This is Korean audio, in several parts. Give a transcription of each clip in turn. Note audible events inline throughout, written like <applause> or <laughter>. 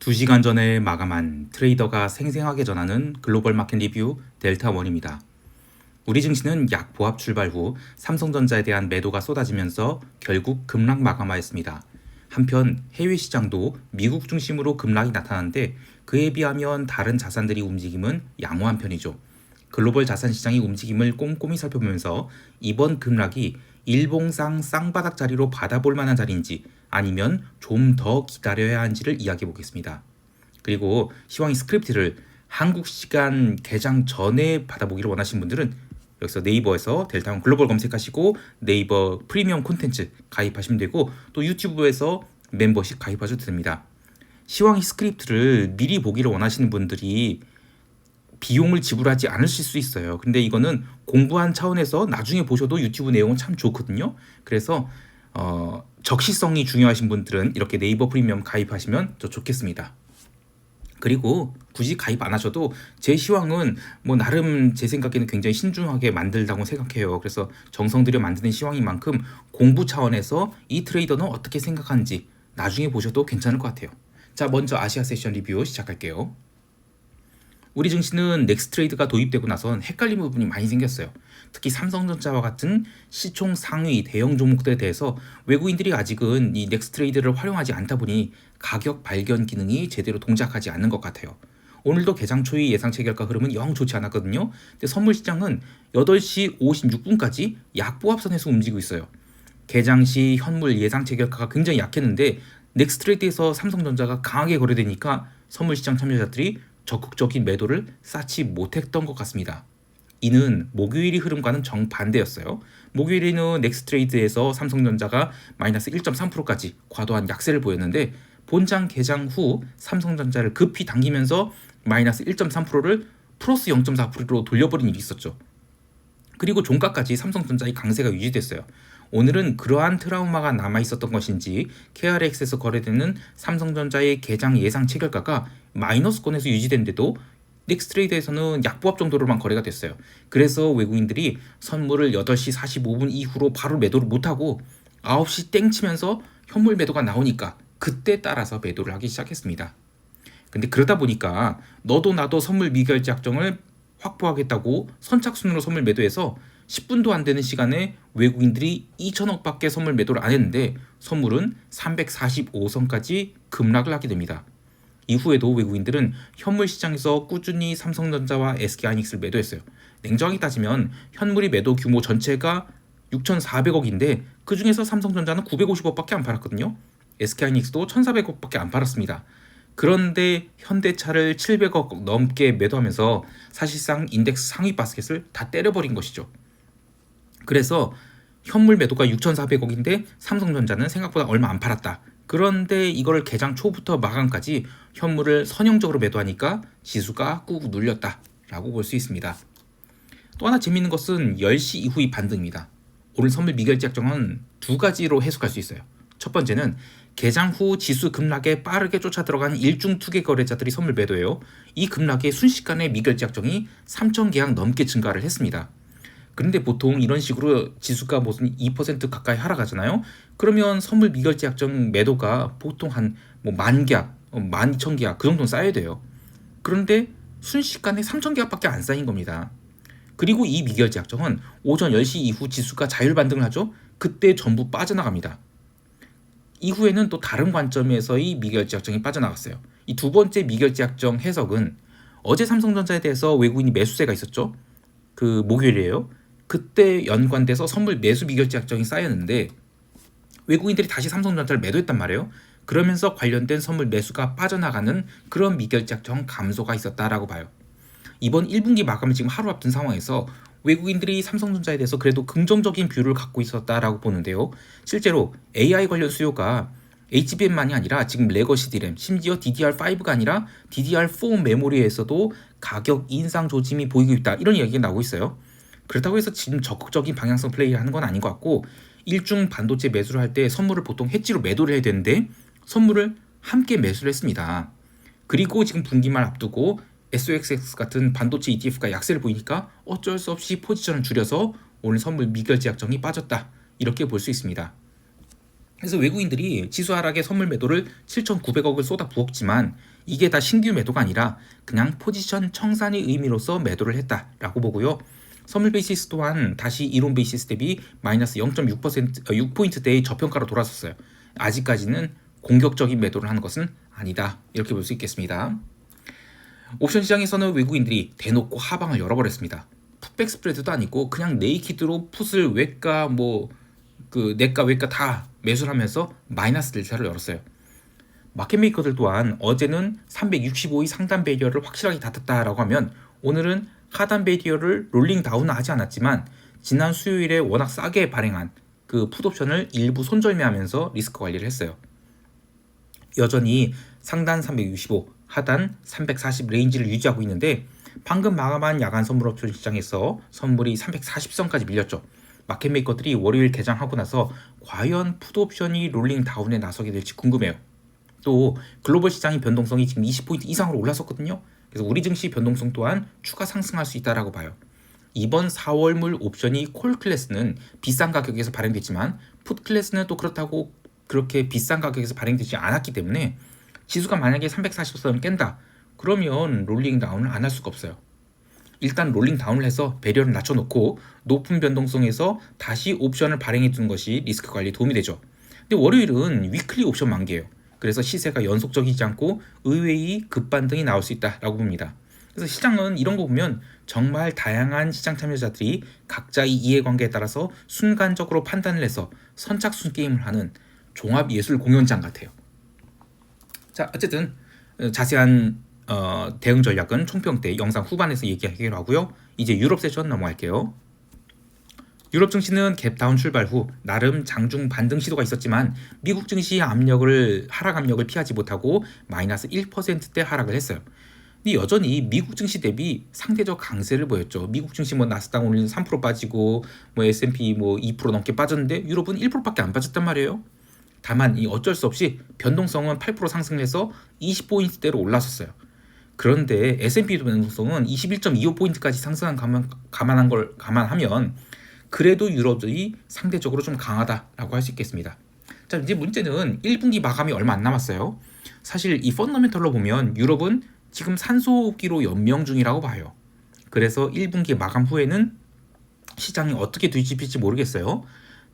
2시간 전에 마감한 트레이더가 생생하게 전하는 글로벌 마켓 리뷰 델타원입니다. 우리 증시는 약 보합 출발 후 삼성전자에 대한 매도가 쏟아지면서 결국 급락 마감하였습니다. 한편 해외 시장도 미국 중심으로 급락이 나타났는데 그에 비하면 다른 자산들이 움직임은 양호한 편이죠. 글로벌 자산 시장의 움직임을 꼼꼼히 살펴보면서 이번 급락이 일봉상 쌍바닥 자리로 받아볼 만한 자리인지 아니면 좀 더 기다려야 하는지를 이야기해 보겠습니다. 그리고 시황이 스크립트를 한국 시간 개장 전에 받아보기를 원하시는 분들은 여기서 네이버에서 델타원 글로벌 검색하시고 네이버 프리미엄 콘텐츠 가입하시면 되고 또 유튜브에서 멤버십 가입하셔도 됩니다. 시황이 스크립트를 미리 보기를 원하시는 분들이 비용을 지불하지 않으실 수 있어요. 근데 이거는 공부한 차원에서 나중에 보셔도 유튜브 내용은 참 좋거든요. 그래서 어, 적시성이 중요하신 분들은 이렇게 네이버 프리미엄 가입하시면 더 좋겠습니다. 그리고 굳이 가입 안 하셔도 제 시황은 뭐 나름 제 생각에는 굉장히 신중하게 만들다고 생각해요. 그래서 정성 들여 만드는 시황인 만큼 공부 차원에서 이 트레이더는 어떻게 생각하는지 나중에 보셔도 괜찮을 것 같아요. 자, 먼저 아시아 세션 리뷰 시작할게요. 우리 증시는 넥스트레이드가 도입되고 나선 헷갈리는 부분이 많이 생겼어요. 특히 삼성전자와 같은 시총 상위 대형 종목들에 대해서 외국인들이 아직은 이 넥스트레이드를 활용하지 않다 보니 가격 발견 기능이 제대로 동작하지 않는 것 같아요. 오늘도 개장 초의 예상 체결가 흐름은 영 좋지 않았거든요. 근데 선물 시장은 8시 56분까지 약보합선에서 움직이고 있어요. 개장 시 현물 예상 체결가가 굉장히 약했는데 넥스트레이드에서 삼성전자가 강하게 거래되니까 선물 시장 참여자들이 적극적인 매도를 쌓지 못했던 것 같습니다. 이는 목요일이 흐름과는 정반대였어요. 목요일에는 넥스트레이드에서 삼성전자가 마이너스 1.3%까지 과도한 약세를 보였는데 본장 개장 후 삼성전자를 급히 당기면서 마이너스 1.3%를 플러스 0.4%로 돌려버린 일이 있었죠. 그리고 종가까지 삼성전자의 강세가 유지됐어요. 오늘은 그러한 트라우마가 남아 있었던 것인지 KRX에서 거래되는 삼성전자의 개장 예상 체결가가 마이너스권에서 유지된데도 넥스트레이드에서는 약보합 정도로만 거래가 됐어요. 그래서 외국인들이 선물을 8시 45분 이후로 바로 매도를 못하고 9시 땡 치면서 현물 매도가 나오니까 그때 따라서 매도를 하기 시작했습니다. 근데 그러다 보니까 너도 나도 선물 미결제 약정을 확보하겠다고 선착순으로 선물 매도해서 10분도 안 되는 시간에 외국인들이 2천억밖에 선물 매도를 안 했는데 선물은 345선까지 급락을 하게 됩니다. 이후에도 외국인들은 현물 시장에서 꾸준히 삼성전자와 SK하이닉스를 매도했어요. 냉정하게 따지면 현물이 매도 규모 전체가 6,400억인데 그 중에서 삼성전자는 950억밖에 안 팔았거든요. SK하이닉스도 1,400억밖에 안 팔았습니다. 그런데 현대차를 700억 넘게 매도하면서 사실상 인덱스 상위 바스켓을 다 때려버린 것이죠. 그래서 현물 매도가 6,400억인데 삼성전자는 생각보다 얼마 안 팔았다. 그런데 이거를 개장 초부터 마감까지 현물을 선형적으로 매도하니까 지수가 꾹 눌렸다라고 볼 수 있습니다. 또 하나 재미있는 것은 10시 이후의 반등입니다. 오늘 선물 미결제 약정은 두 가지로 해석할 수 있어요. 첫 번째는 개장 후 지수 급락에 빠르게 쫓아 들어간 일중 투기 거래자들이 선물 매도해요. 이 급락에 순식간에 미결제 약정이 3천 계약 넘게 증가를 했습니다. 그런데 보통 이런 식으로 지수가 무슨 2% 가까이 하락하잖아요. 그러면 선물 미결제 약정 매도가 보통 한 뭐 만 계약, 어, 만 이천 계약 그 정도 쌓여야 돼요. 그런데 순식간에 3천 계약밖에 안 쌓인 겁니다. 그리고 이 미결제 약정은 오전 10시 이후 지수가 자율 반등을 하죠. 그때 전부 빠져나갑니다. 이후에는 또 다른 관점에서의 미결제 약정이 빠져나갔어요. 이 두 번째 미결제 약정 해석은 어제 삼성전자에 대해서 외국인이 매수세가 있었죠. 그 목요일이에요. 그때 연관돼서 선물 매수 미결제 약정이 쌓였는데 외국인들이 다시 삼성전자를 매도했단 말이에요. 그러면서 관련된 선물 매수가 빠져나가는 그런 미결제 약정 감소가 있었다라고 봐요. 이번 1분기 마감을 지금 하루 앞둔 상황에서 외국인들이 삼성전자에 대해서 그래도 긍정적인 뷰를 갖고 있었다라고 보는데요. 실제로 AI 관련 수요가 HBM만이 아니라 지금 레거시 디램, 심지어 DDR5가 아니라 DDR4 메모리에서도 가격 인상 조짐이 보이고 있다. 이런 이야기가 나오고 있어요. 그렇다고 해서 지금 적극적인 방향성 플레이 하는 건 아닌 것 같고 일중 반도체 매수를 할 때 선물을 보통 해지로 매도를 해야 되는데 선물을 함께 매수를 했습니다. 그리고 지금 분기말 앞두고 SOXX 같은 반도체 ETF가 약세를 보이니까 어쩔 수 없이 포지션을 줄여서 오늘 선물 미결제 약정이 빠졌다. 이렇게 볼 수 있습니다. 그래서 외국인들이 지수 하락에 선물 매도를 7,900억을 쏟아 부었지만 이게 다 신규 매도가 아니라 그냥 포지션 청산의 의미로서 매도를 했다라고 보고요. 선물 베이시스 또한 다시 이론 베이시스 대비 마이너스 0.6% 6포인트대의 저평가로 돌아섰어요. 아직까지는 공격적인 매도를 하는 것은 아니다. 이렇게 볼 수 있겠습니다. 옵션 시장에서는 외국인들이 대놓고 하방을 열어버렸습니다. 풋백 스프레드도 아니고 그냥 네이키드로 풋을 외가 뭐그 내가 외가 다 매수를 하면서 마이너스 델타를 열었어요. 마켓 메이커들 또한 어제는 365의 상단 베리어를 확실하게 닫았다라고 하면 오늘은 하단 베리어를 롤링 다운은 하지 않았지만 지난 수요일에 워낙 싸게 발행한 그 풋옵션을 일부 손절매하면서 리스크 관리를 했어요. 여전히 상단 365, 하단 340 레인지를 유지하고 있는데 방금 마감한 야간 선물 옵션 시장에서 선물이 340선까지 밀렸죠. 마켓메이커들이 월요일 개장하고 나서 과연 풋옵션이 롤링 다운에 나서게 될지 궁금해요. 또 글로벌 시장의 변동성이 지금 20포인트 이상으로 올랐었거든요. 그래서 우리 증시 변동성 또한 추가 상승할 수 있다라고 봐요. 이번 4월물 옵션이 콜 클래스는 비싼 가격에서 발행됐지만 풋 클래스는 또 그렇다고 그렇게 비싼 가격에서 발행되지 않았기 때문에 지수가 만약에 340선을 깬다. 그러면 롤링 다운을 안 할 수가 없어요. 일단 롤링 다운을 해서 배려를 낮춰놓고 높은 변동성에서 다시 옵션을 발행해 두는 것이 리스크 관리에 도움이 되죠. 근데 월요일은 위클리 옵션 만기예요. 그래서 시세가 연속적이지 않고 의외의 급반등이 나올 수 있다라고 봅니다. 그래서 시장은 이런 거 보면 정말 다양한 시장 참여자들이 각자의 이해관계에 따라서 순간적으로 판단을 해서 선착순 게임을 하는 종합 예술 공연장 같아요. 자, 어쨌든 어, 자세한 어, 대응 전략은 총평 때 영상 후반에서 얘기하기로 하고요. 이제 유럽 세션 넘어갈게요. 유럽 증시는 갭다운 출발 후 나름 장중 반등 시도가 있었지만 미국 증시 압력을 하락 압력을 피하지 못하고 마이너스 1%대 하락을 했어요. 근데 여전히 미국 증시 대비 상대적 강세를 보였죠. 미국 증시 뭐 나스닥 오늘 3% 빠지고 뭐 S&P 뭐 2% 넘게 빠졌는데 유럽은 1%밖에 안 빠졌단 말이에요. 다만 이 어쩔 수 없이 변동성은 8% 상승해서 20포인트대로 올라섰어요. 그런데 S&P 변동성은 21.25포인트까지 상승한 감안, 감안한 걸 감안하면 그래도 유럽이 상대적으로 좀 강하다라고 할 수 있겠습니다. 자, 이제 문제는 1분기 마감이 얼마 안 남았어요. 사실 이 펀더멘털로 보면 유럽은 지금 산소호흡기로 연명 중이라고 봐요. 그래서 1분기 마감 후에는 시장이 어떻게 뒤집힐지 모르겠어요.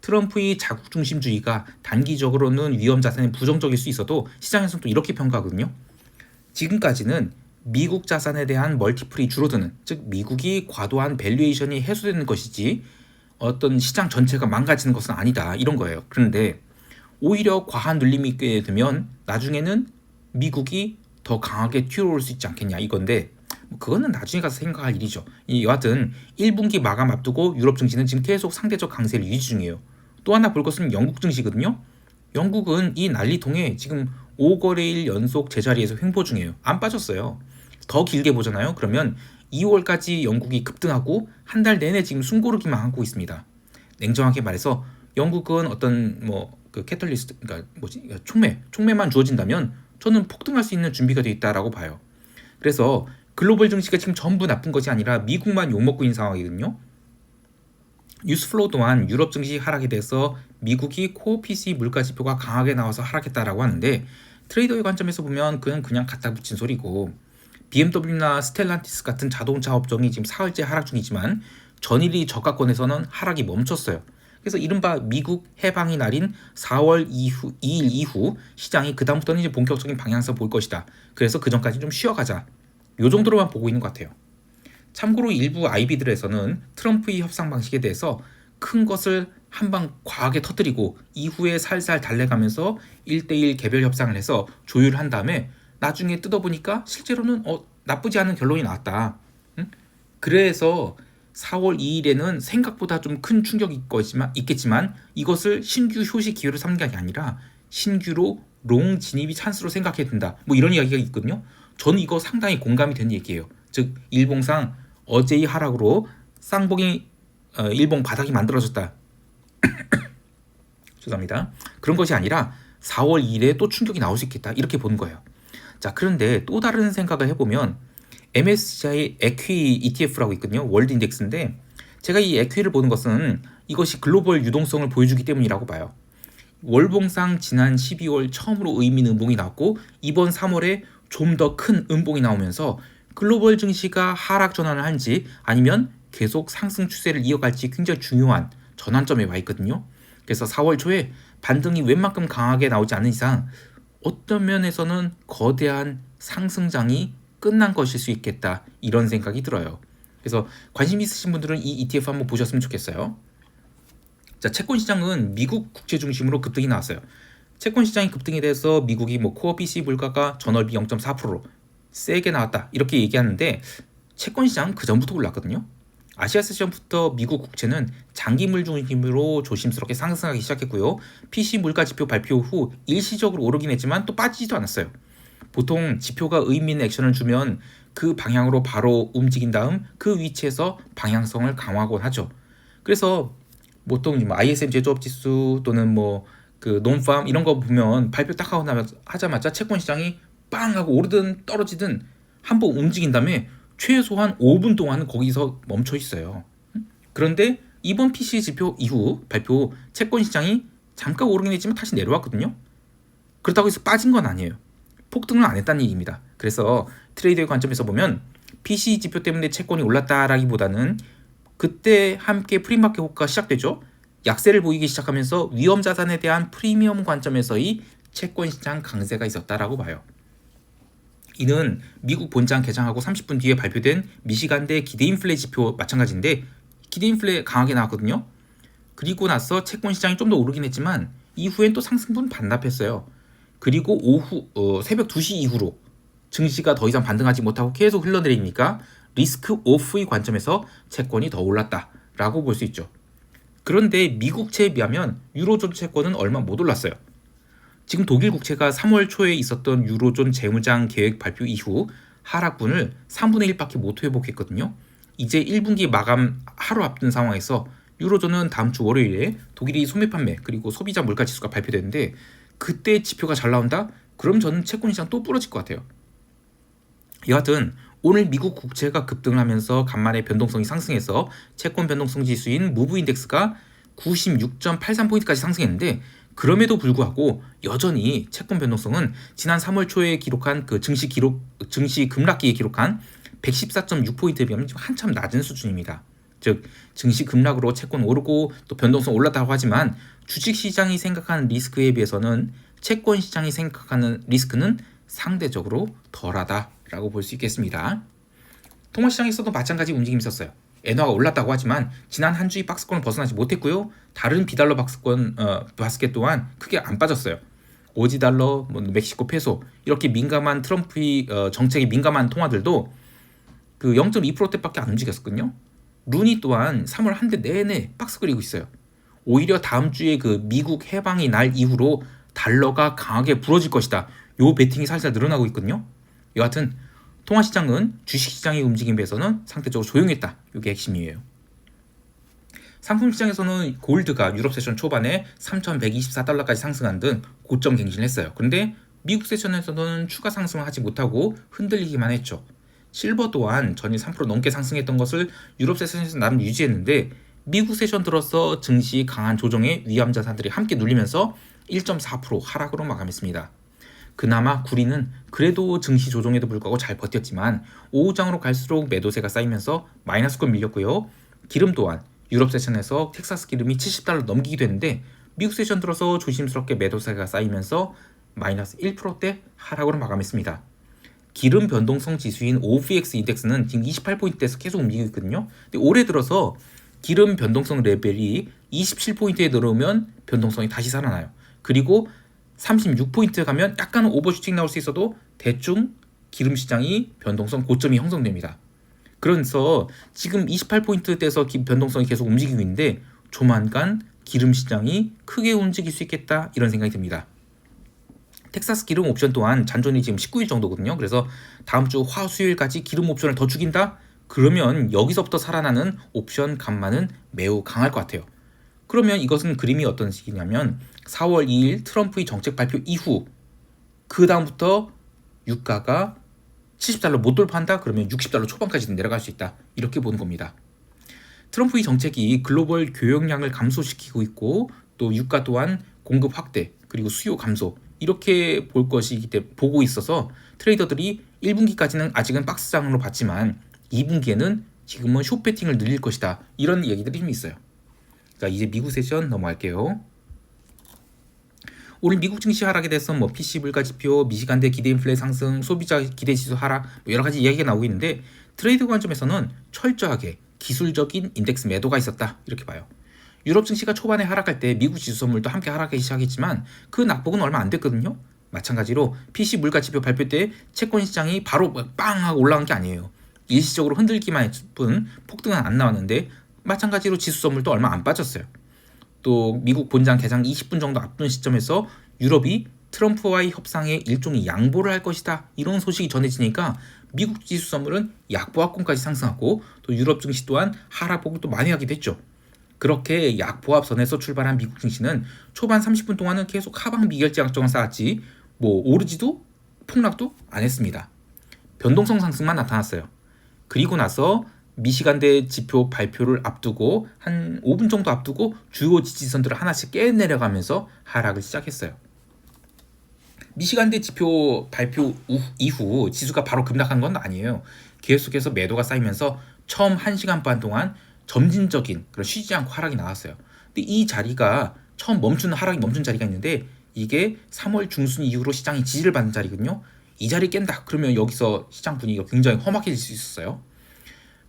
트럼프의 자국 중심주의가 단기적으로는 위험 자산에 부정적일 수 있어도 시장에서는 또 이렇게 평가하거든요. 지금까지는 미국 자산에 대한 멀티플이 줄어드는 즉 미국이 과도한 밸류에이션이 해소되는 것이지 어떤 시장 전체가 망가지는 것은 아니다 이런 거예요. 그런데 오히려 과한 눌림이 있게 되면 나중에는 미국이 더 강하게 튀어올 수 있지 않겠냐 이건데 뭐 그거는 나중에 가서 생각할 일이죠. 이 여하튼 1분기 마감 앞두고 유럽 증시는 지금 계속 상대적 강세를 유지 중이에요. 또 하나 볼 것은 영국 증시거든요. 영국은 이 난리통에 지금 5거래일 연속 제자리에서 횡보 중이에요. 안 빠졌어요. 더 길게 보잖아요. 그러면 2월까지 영국이 급등하고 한 달 내내 지금 숨고르기만 하고 있습니다. 냉정하게 말해서 영국은 어떤 뭐 그 캐털리스트 그러니까 뭐지 그러니까 촉매 촉매만 주어진다면 저는 폭등할 수 있는 준비가 되어 있다라고 봐요. 그래서 글로벌 증시가 지금 전부 나쁜 것이 아니라 미국만 욕먹고 있는 상황이거든요. 뉴스플로우 또한 유럽 증시 하락에 대해서 미국이 코어 PC 물가 지표가 강하게 나와서 하락했다라고 하는데 트레이더의 관점에서 보면 그냥 그냥 갖다 붙인 소리고 BMW나 스텔란티스 같은 자동차 업종이 지금 사흘째 하락 중이지만 전일이 저가권에서는 하락이 멈췄어요. 그래서 이른바 미국 해방의 날인 4월 이후 2일 이후 시장이 그다음부터는 이제 본격적인 방향성 볼 것이다. 그래서 그 전까지 좀 쉬어가자. 요 정도로만 보고 있는 것 같아요. 참고로 일부 아이비들에서는 트럼프의 협상 방식에 대해서 큰 것을 한방 과하게 터뜨리고 이후에 살살 달래가면서 1대1 개별 협상을 해서 조율한 다음에 나중에 뜯어보니까 실제로는 어, 나쁘지 않은 결론이 나왔다. 응? 그래서 4월 2일에는 생각보다 좀 큰 충격이 있겠지만, 이것을 신규 효시 기회로 삼는 게 아니라 신규로 롱 진입이 찬스로 생각해야 된다. 뭐 이런 이야기가 있거든요. 저는 이거 상당히 공감이 되는 얘기예요. 즉 일봉상 어제의 하락으로 쌍봉이 어, 일봉 바닥이 만들어졌다. <coughs> 죄송합니다. 그런 것이 아니라 4월 2일에 또 충격이 나올 수 있겠다. 이렇게 보는 거예요. 자, 그런데 또 다른 생각을 해보면 MSCI 에퀴 ETF라고 있거든요. 월드 인덱스인데 제가 이 에퀴를 보는 것은 이것이 글로벌 유동성을 보여주기 때문이라고 봐요. 월봉상 지난 12월 처음으로 의미 있는 음봉이 나왔고 이번 3월에 좀 더 큰 음봉이 나오면서 글로벌 증시가 하락 전환을 한지 아니면 계속 상승 추세를 이어갈지 굉장히 중요한 전환점에 와 있거든요. 그래서 4월 초에 반등이 웬만큼 강하게 나오지 않는 이상 어떤 면에서는 거대한 상승장이 끝난 것일 수 있겠다 이런 생각이 들어요. 그래서 관심 있으신 분들은 이 ETF 한번 보셨으면 좋겠어요. 자, 채권 시장은 미국 국채 중심으로 급등이 나왔어요. 채권 시장이 급등이 돼서 미국이 뭐 코어 BC 물가가 전월비 0.4%로 세게 나왔다 이렇게 얘기하는데 채권 시장 그 전부터 올랐거든요. 아시아 세션부터 미국 국채는 장기물 중심으로 조심스럽게 상승하기 시작했고요. PC 물가 지표 발표 후 일시적으로 오르긴 했지만 또 빠지지도 않았어요. 보통 지표가 의미 있는 액션을 주면 그 방향으로 바로 움직인 다음 그 위치에서 방향성을 강화하곤 하죠. 그래서 보통 뭐 ISM 제조업 지수 또는 뭐그 논팜 이런 거 보면 발표 딱 하고 나면 하자마자 채권 시장이 빵 하고 오르든 떨어지든 한번 움직인 다음에 최소한 5분 동안은 거기서 멈춰 있어요. 그런데 이번 PC 지표 이후 발표 채권 시장이 잠깐 오르긴 했지만 다시 내려왔거든요. 그렇다고 해서 빠진 건 아니에요. 폭등을 안 했다는 얘기입니다. 그래서 트레이더의 관점에서 보면 PC 지표 때문에 채권이 올랐다라기보다는 그때 함께 프리마켓 호가가 시작되죠. 약세를 보이기 시작하면서 위험 자산에 대한 프리미엄 관점에서의 채권 시장 강세가 있었다라고 봐요. 이는 미국 본장 개장하고 30분 뒤에 발표된 미시간대 기대 인플레 지표 마찬가지인데 기대 인플레 강하게 나왔거든요. 그리고 나서 채권 시장이 좀 더 오르긴 했지만 이후엔 또 상승분 반납했어요. 그리고 오후 어, 새벽 2시 이후로 증시가 더 이상 반등하지 못하고 계속 흘러내리니까 리스크 오프의 관점에서 채권이 더 올랐다라고 볼 수 있죠. 그런데 미국채에 비하면 유로존 채권은 얼마 못 올랐어요. 지금 독일 국채가 3월 초에 있었던 유로존 재무장 계획 발표 이후 하락분을 3분의 1밖에 못 회복했거든요. 이제 1분기 마감 하루 앞둔 상황에서 유로존은 다음 주 월요일에 독일이 소매 판매 그리고 소비자 물가 지수가 발표되는데 그때 지표가 잘 나온다? 그럼 저는 채권 시장 또 부러질 것 같아요. 여하튼 오늘 미국 국채가 급등을 하면서 간만에 변동성이 상승해서 채권 변동성 지수인 무브 인덱스가 96.83포인트까지 상승했는데 그럼에도 불구하고 여전히 채권 변동성은 지난 3월 초에 기록한 그 증시 기록 증시 급락기에 기록한 114.6포인트에 비하면 한참 낮은 수준입니다. 즉 증시 급락으로 채권 오르고 또 변동성 올랐다고 하지만 주식 시장이 생각하는 리스크에 비해서는 채권 시장이 생각하는 리스크는 상대적으로 덜하다라고 볼 수 있겠습니다. 통화 시장에서도 마찬가지 움직임이 있었어요. 엔화가 올랐다고 하지만 지난 한 주의 박스권을 벗어나지 못했고요. 다른 비달러 박스권 어, 바스켓 또한 크게 안 빠졌어요. 오지 달러, 뭐 멕시코 페소 이렇게 민감한 트럼프의 어, 정책에 민감한 통화들도 그 0.2%대밖에 안 움직였거든요. 루니 또한 3월 한 대 내내 박스 그리고 있어요. 오히려 다음 주에 그 미국 해방이 날 이후로 달러가 강하게 부러질 것이다. 요 베팅이 살살 늘어나고 있거든요. 여하튼 통화 시장은 주식 시장의 움직임에 비해서는 상대적으로 조용했다. 이게 핵심 이에요. 상품 시장에서는 골드가 유럽 세션 초반에 3,124달러까지 상승한 등 고점 갱신을 했어요. 그런데 미국 세션에서는 추가 상승을 하지 못하고 흔들리기만 했죠. 실버 또한 전일 3% 넘게 상승했던 것을 유럽 세션에서 나름 유지했는데 미국 세션 들어서 증시 강한 조정에 위험 자산들이 함께 눌리면서 1.4% 하락으로 마감했습니다. 그나마 구리는 그래도 증시 조정에도 불구하고 잘 버텼지만 오후장으로 갈수록 매도세가 쌓이면서 마이너스권 밀렸고요. 기름 또한 유럽 세션에서 텍사스 기름이 70달러 넘기기도 했는데 미국 세션 들어서 조심스럽게 매도세가 쌓이면서 마이너스 1%대 하락으로 마감했습니다. 기름 변동성 지수인 OVX 인덱스는 지금 28포인트에서 계속 움직이고 있거든요. 근데 올해 들어서 기름 변동성 레벨이 27포인트에 들어오면 변동성이 다시 살아나요. 그리고 36포인트 가면 약간은 오버슈팅 나올 수 있어도 대충 기름 시장이 변동성 고점이 형성됩니다. 그래서 지금 28포인트대에서 변동성이 계속 움직이고 있는데 조만간 기름 시장이 크게 움직일 수 있겠다 이런 생각이 듭니다. 텍사스 기름 옵션 또한 잔존이 지금 19일 정도거든요. 그래서 다음 주 화, 수요일까지 기름 옵션을 더 죽인다? 그러면 여기서부터 살아나는 옵션 간만은 매우 강할 것 같아요. 그러면 이것은 그림이 어떤 식이냐면 4월 2일 트럼프의 정책 발표 이후 그 다음부터 유가가 70달러 못 돌파한다 그러면 60달러 초반까지 내려갈 수 있다 이렇게 보는 겁니다. 트럼프의 정책이 글로벌 교역량을 감소시키고 있고 또 유가 또한 공급 확대 그리고 수요 감소 이렇게 볼 것이기 때문에 보고 있어서 트레이더들이 1분기까지는 아직은 박스장으로 봤지만 2분기에는 지금은 숏배팅을 늘릴 것이다. 이런 얘기들이 좀 있어요. 자, 이제 미국 세션 넘어갈게요. 오늘 미국 증시 하락에 대해서 뭐 PC 물가 지표, 미시간대 기대 인플레 상승, 소비자 기대 지수 하락 뭐 여러 가지 이야기가 나오고 있는데 트레이드 관점에서는 철저하게 기술적인 인덱스 매도가 있었다 이렇게 봐요. 유럽 증시가 초반에 하락할 때 미국 지수 선물도 함께 하락하기 시작했지만 그 낙폭은 얼마 안 됐거든요. 마찬가지로 PC 물가 지표 발표 때 채권 시장이 바로 빵 하고 올라간 게 아니에요. 일시적으로 흔들기만 했을 뿐 폭등은 안 나왔는데 마찬가지로 지수 선물도 얼마 안 빠졌어요. 또 미국 본장 개장 20분 정도 앞둔 시점에서 유럽이 트럼프와의 협상에 일종의 양보를 할 것이다 이런 소식이 전해지니까 미국 지수 선물은 약보합권까지 상승하고 또 유럽 증시 또한 하락폭을 또 많이 하게 됐죠. 그렇게 약보합선에서 출발한 미국 증시는 초반 30분 동안은 계속 하방 미결제 약정을 쌓았지 뭐 오르지도 폭락도 안 했습니다. 변동성 상승만 나타났어요. 그리고 나서 미시간대 지표 발표를 앞두고 한 5분 정도 앞두고 주요 지지선들을 하나씩 깨 내려가면서 하락을 시작했어요. 미시간대 지표 발표 이후 지수가 바로 급락한 건 아니에요. 계속해서 매도가 쌓이면서 처음 1시간 반 동안 점진적인 그런 쉬지 않고 하락이 나왔어요. 근데 이 자리가 처음 멈춘 하락이 멈춘 자리가 있는데 이게 3월 중순 이후로 시장이 지지를 받는 자리거든요. 이 자리 깬다. 그러면 여기서 시장 분위기가 굉장히 험악해질 수 있었어요.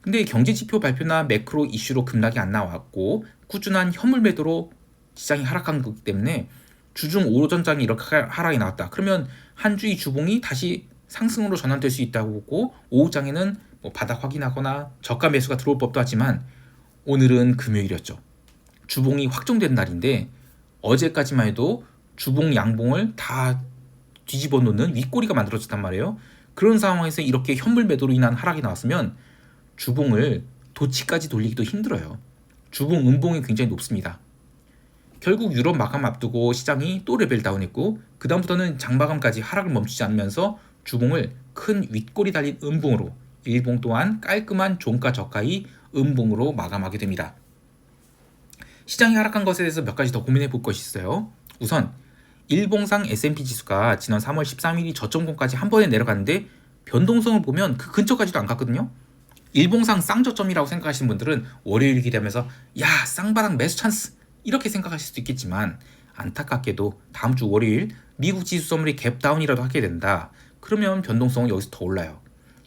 근데 경제 지표 발표나 매크로 이슈로 급락이 안 나왔고 꾸준한 현물 매도로 시장이 하락한 거기 때문에 주중 오전장이 이렇게 하락이 나왔다. 그러면 한 주의 주봉이 다시 상승으로 전환될 수 있다고 보고 오후장에는 뭐 바닥 확인하거나 저가 매수가 들어올 법도 하지만 오늘은 금요일이었죠. 주봉이 확정된 날인데 어제까지만 해도 주봉 양봉을 다 뒤집어 놓는 윗꼬리가 만들어졌단 말이에요. 그런 상황에서 이렇게 현물 매도로 인한 하락이 나왔으면 주봉을 도치까지 돌리기도 힘들어요. 주봉 음봉이 굉장히 높습니다. 결국 유럽 마감 앞두고 시장이 또 레벨 다운했고 그 다음부터는 장마감까지 하락을 멈추지 않으면서 주봉을 큰 윗골이 달린 음봉으로 일봉 또한 깔끔한 종가 저가의 음봉으로 마감하게 됩니다. 시장이 하락한 것에 대해서 몇 가지 더 고민해 볼 것이 있어요. 우선 일봉상 S&P 지수가 지난 3월 13일이 저점권까지 한 번에 내려갔는데 변동성을 보면 그 근처까지도 안 갔거든요. 일봉상 쌍저점이라고 생각하시는 분들은 월요일 기대하면서 야 쌍바닥 매수 찬스 이렇게 생각하실 수도 있겠지만 안타깝게도 다음 주 월요일 미국 지수 선물이 갭다운이라도 하게 된다. 그러면 변동성은 여기서 더 올라요.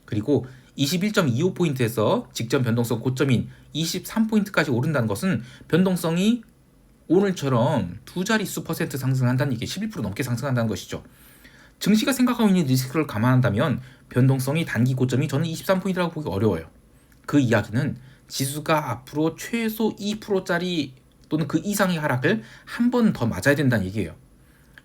그리고 21.25포인트에서 직전 변동성 고점인 23포인트까지 오른다는 것은 변동성이 오늘처럼 두 자릿수 퍼센트 상승한다는 얘기 11% 넘게 상승한다는 것이죠. 증시가 생각하고 있는 리스크를 감안한다면 변동성이 단기 고점이 저는 23포인트라고 보기 어려워요. 그 이야기는 지수가 앞으로 최소 2%짜리 또는 그 이상의 하락을 한 번 더 맞아야 된다는 얘기예요.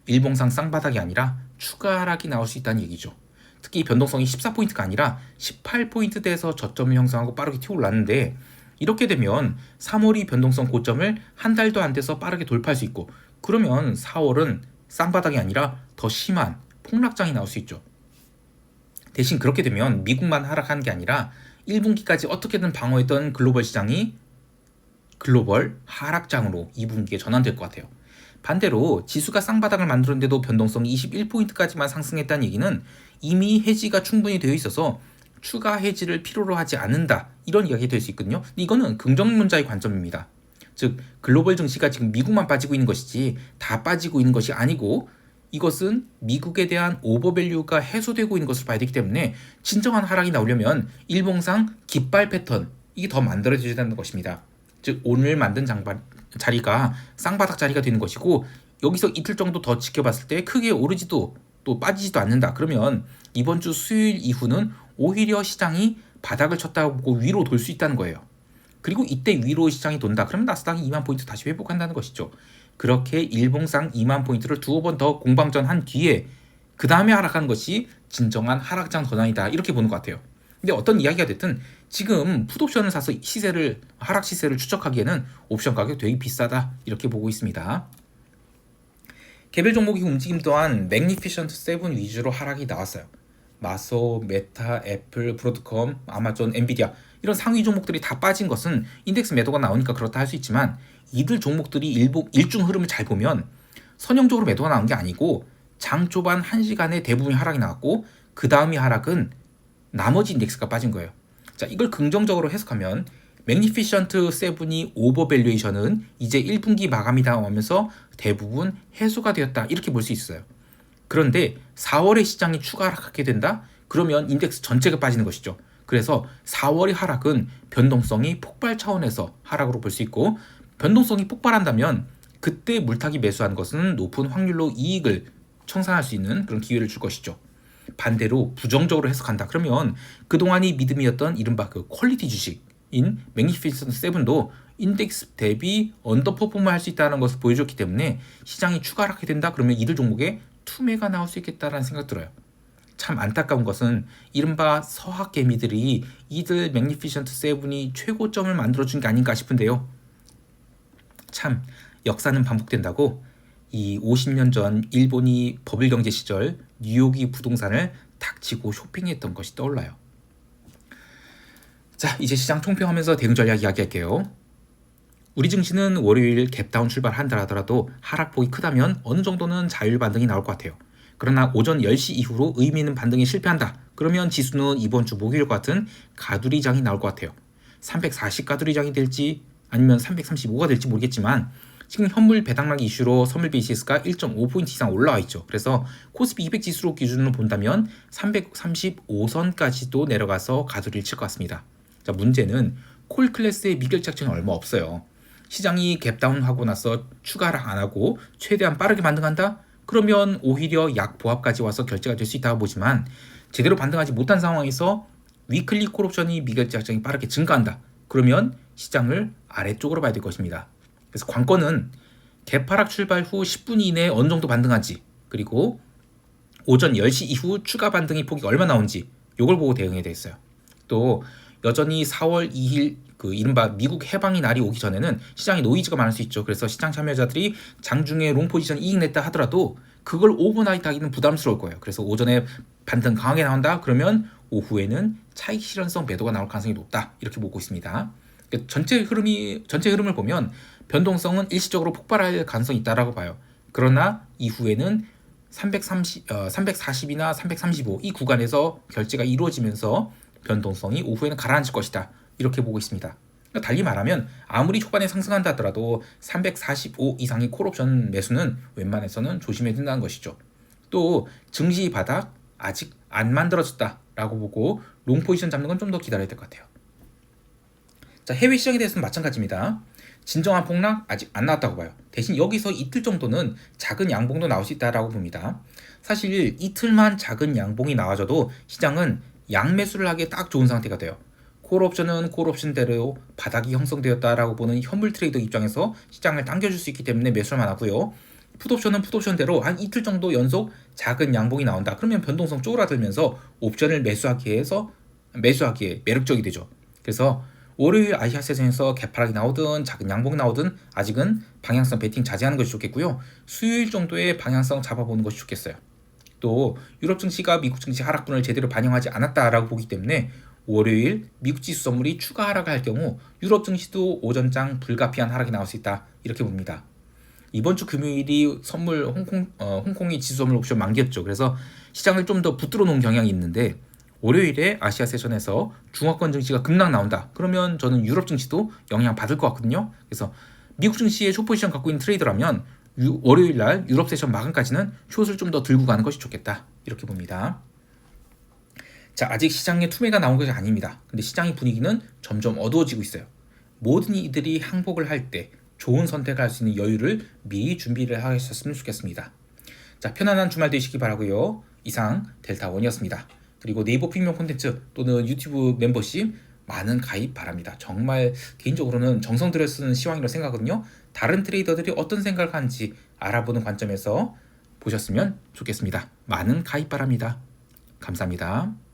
일봉상 쌍바닥이 아니라 추가 하락이 나올 수 있다는 얘기죠. 특히 변동성이 14포인트가 아니라 18포인트대에서 저점을 형성하고 빠르게 튀어 올랐는데 이렇게 되면 3월이 변동성 고점을 한 달도 안 돼서 빠르게 돌파할 수 있고 그러면 4월은 쌍바닥이 아니라 더 심한 폭락장이 나올 수 있죠. 대신 그렇게 되면 미국만 하락한 게 아니라 1분기까지 어떻게든 방어했던 글로벌 시장이 글로벌 하락장으로 2분기에 전환될 것 같아요. 반대로 지수가 쌍바닥을 만들었는데도 변동성이 21포인트까지만 상승했다는 얘기는 이미 해지가 충분히 되어 있어서 추가 해지를 필요로 하지 않는다 이런 이야기 될 수 있거든요. 이거는 긍정론자의 관점입니다. 즉 글로벌 증시가 지금 미국만 빠지고 있는 것이지 다 빠지고 있는 것이 아니고 이것은 미국에 대한 오버밸류가 해소되고 있는 것을 봐야 되기 때문에 진정한 하락이 나오려면 일봉상 깃발 패턴 이게 더 만들어져야 되는 것입니다. 즉 오늘 만든 장발 자리가 쌍바닥 자리가 되는 것이고 여기서 이틀 정도 더 지켜봤을 때 크게 오르지도 또 빠지지도 않는다. 그러면 이번 주 수요일 이후는 오히려 시장이 바닥을 쳤다고 위로 돌 수 있다는 거예요. 그리고 이때 위로 시장이 돈다. 그러면 나스닥이 2만 포인트 다시 회복한다는 것이죠. 그렇게 일봉상 2만 포인트를 두어 번 더 공방전 한 뒤에 그 다음에 하락한 것이 진정한 하락장 전환이다. 이렇게 보는 것 같아요. 근데 어떤 이야기가 됐든 지금 풋옵션을 사서 시세를 하락 시세를 추적하기에는 옵션 가격 되게 비싸다 이렇게 보고 있습니다. 개별 종목의 움직임 또한 맥니피션트 7 위주로 하락이 나왔어요. 마소, 메타, 애플, 브로드컴, 아마존, 엔비디아 이런 상위 종목들이 다 빠진 것은 인덱스 매도가 나오니까 그렇다 할 수 있지만 이들 종목들이 일부, 일중 흐름을 잘 보면 선형적으로 매도가 나온 게 아니고 장 초반 1시간에 대부분이 하락이 나왔고 그 다음이 하락은 나머지 인덱스가 빠진 거예요. 자, 이걸 긍정적으로 해석하면 매니피션트 세븐이 오버밸류에이션은 이제 1분기 마감이다 하면서 대부분 해소가 되었다. 이렇게 볼 수 있어요. 그런데 4월에 시장이 추가 하락하게 된다? 그러면 인덱스 전체가 빠지는 것이죠. 그래서 4월의 하락은 변동성이 폭발 차원에서 하락으로 볼 수 있고 변동성이 폭발한다면 그때 물타기 매수하는 것은 높은 확률로 이익을 청산할 수 있는 그런 기회를 줄 것이죠. 반대로 부정적으로 해석한다. 그러면 그동안이 믿음이었던 이른바 그 퀄리티 주식인 매니피센트 세븐도 인덱스 대비 언더퍼폼을 할수 있다는 것을 보여줬기 때문에 시장이 추가 하락하게 된다. 그러면 이들 종목에 투매가 나올 수 있겠다라는 생각 들어요. 참 안타까운 것은 이른바 서학 개미들이 이들 매니피션트 세븐이 최고점을 만들어준 게 아닌가 싶은데요. 참 역사는 반복된다고 이 50년 전 일본이 버블 경제 시절 뉴욕이 부동산을 닥치고 쇼핑했던 것이 떠올라요. 자, 이제 시장 총평하면서 대응 전략 이야기할게요. 우리 증시는 월요일 갭다운 출발한다 하더라도 하락폭이 크다면 어느 정도는 자율 반등이 나올 것 같아요. 그러나 오전 10시 이후로 의미 있는 반등이 실패한다. 그러면 지수는 이번 주 목요일 같은 가두리장이 나올 것 같아요. 340 가두리장이 될지 아니면 335가 될지 모르겠지만 지금 현물 배당락 이슈로 선물 BCS가 1.5포인트 이상 올라와 있죠. 그래서 코스피 200 지수로 기준으로 본다면 335선까지도 내려가서 가두리를 칠 것 같습니다. 자, 문제는 콜 클래스의 미결착증이 얼마 없어요. 시장이 갭다운 하고 나서 추가를 안 하고 최대한 빠르게 반등한다? 그러면 오히려 약 보합까지 와서 결제가 될 수 있다고 보지만 제대로 반등하지 못한 상황에서 위클리 콜옵션이 미결착증이 빠르게 증가한다. 그러면 시장을 아래쪽으로 봐야 될 것입니다. 그래서 관건은 개파락 출발 후 10분 이내에 어느 정도 반등한지 그리고 오전 10시 이후 추가 반등의 폭이 얼마 나온지 이걸 보고 대응해야 되겠어요. 또 여전히 4월 2일 그 이른바 미국 해방의 날이 오기 전에는 시장에 노이즈가 많을 수 있죠. 그래서 시장 참여자들이 장중에 롱 포지션 이익 냈다 하더라도 그걸 오버나이트 하기는 부담스러울 거예요. 그래서 오전에 반등 강하게 나온다 그러면 오후에는 차익 실현성 매도가 나올 가능성이 높다 이렇게 보고 있습니다. 그러니까 전체 흐름이 전체 흐름을 보면 변동성은 일시적으로 폭발할 가능성이 있다라고 봐요. 그러나 이후에는 330, 어, 340이나 335 이 구간에서 결제가 이루어지면서 변동성이 오후에는 가라앉을 것이다. 이렇게 보고 있습니다. 그러니까 달리 말하면 아무리 초반에 상승한다 하더라도 345 이상의 콜옵션 매수는 웬만해서는 조심해야 된다는 것이죠. 또 증시 바닥 아직 안 만들어졌다라고 보고 롱 포지션 잡는 건 좀 더 기다려야 될 것 같아요. 자, 해외 시장에 대해서는 마찬가지입니다. 진정한 폭락 아직 안 나왔다고 봐요. 대신 여기서 이틀 정도는 작은 양봉도 나올 수 있다라고 봅니다. 사실 이틀만 작은 양봉이 나와줘도 시장은 양매수를 하기에 딱 좋은 상태가 돼요. 콜옵션은 콜옵션대로 바닥이 형성되었다라고 보는 현물 트레이더 입장에서 시장을 당겨줄 수 있기 때문에 매수만 하고요. 풋옵션은 풋옵션대로 한 이틀 정도 연속 작은 양봉이 나온다. 그러면 변동성 쪼그라들면서 옵션을 매수하기 위해서 매수하기에 매력적이 되죠. 그래서 월요일 아시아 세션에서 개파락이 나오든 작은 양봉이 나오든 아직은 방향성 베팅 자제하는 것이 좋겠고요. 수요일 정도의 방향성 잡아보는 것이 좋겠어요. 또 유럽 증시가 미국 증시 하락분을 제대로 반영하지 않았다라고 보기 때문에 월요일 미국 지수 선물이 추가 하락할 경우 유럽 증시도 오전장 불가피한 하락이 나올 수 있다 이렇게 봅니다. 이번 주 금요일이 선물 홍콩 어, 홍콩이 지수 선물 옵션 만기였죠. 그래서 시장을 좀 더 붙들어 놓은 경향이 있는데 월요일에 아시아 세션에서 중화권 증시가 급락 나온다. 그러면 저는 유럽 증시도 영향 받을 것 같거든요. 그래서 미국 증시에 쇼포지션 갖고 있는 트레이더라면 유, 월요일 날 유럽 세션 마감까지는 숏을 좀 더 들고 가는 것이 좋겠다. 이렇게 봅니다. 자, 아직 시장에 투매가 나온 것이 아닙니다. 근데 시장의 분위기는 점점 어두워지고 있어요. 모든 이들이 항복을 할 때 좋은 선택을 할 수 있는 여유를 미리 준비를 하셨으면 좋겠습니다. 자, 편안한 주말 되시기 바라고요. 이상 델타원이었습니다. 그리고 네이버 프리미엄 콘텐츠 또는 유튜브 멤버십 많은 가입 바랍니다. 정말 개인적으로는 정성 들여 쓰는 시황이라고 생각하거든요. 다른 트레이더들이 어떤 생각을 하는지 알아보는 관점에서 보셨으면 좋겠습니다. 많은 가입 바랍니다. 감사합니다.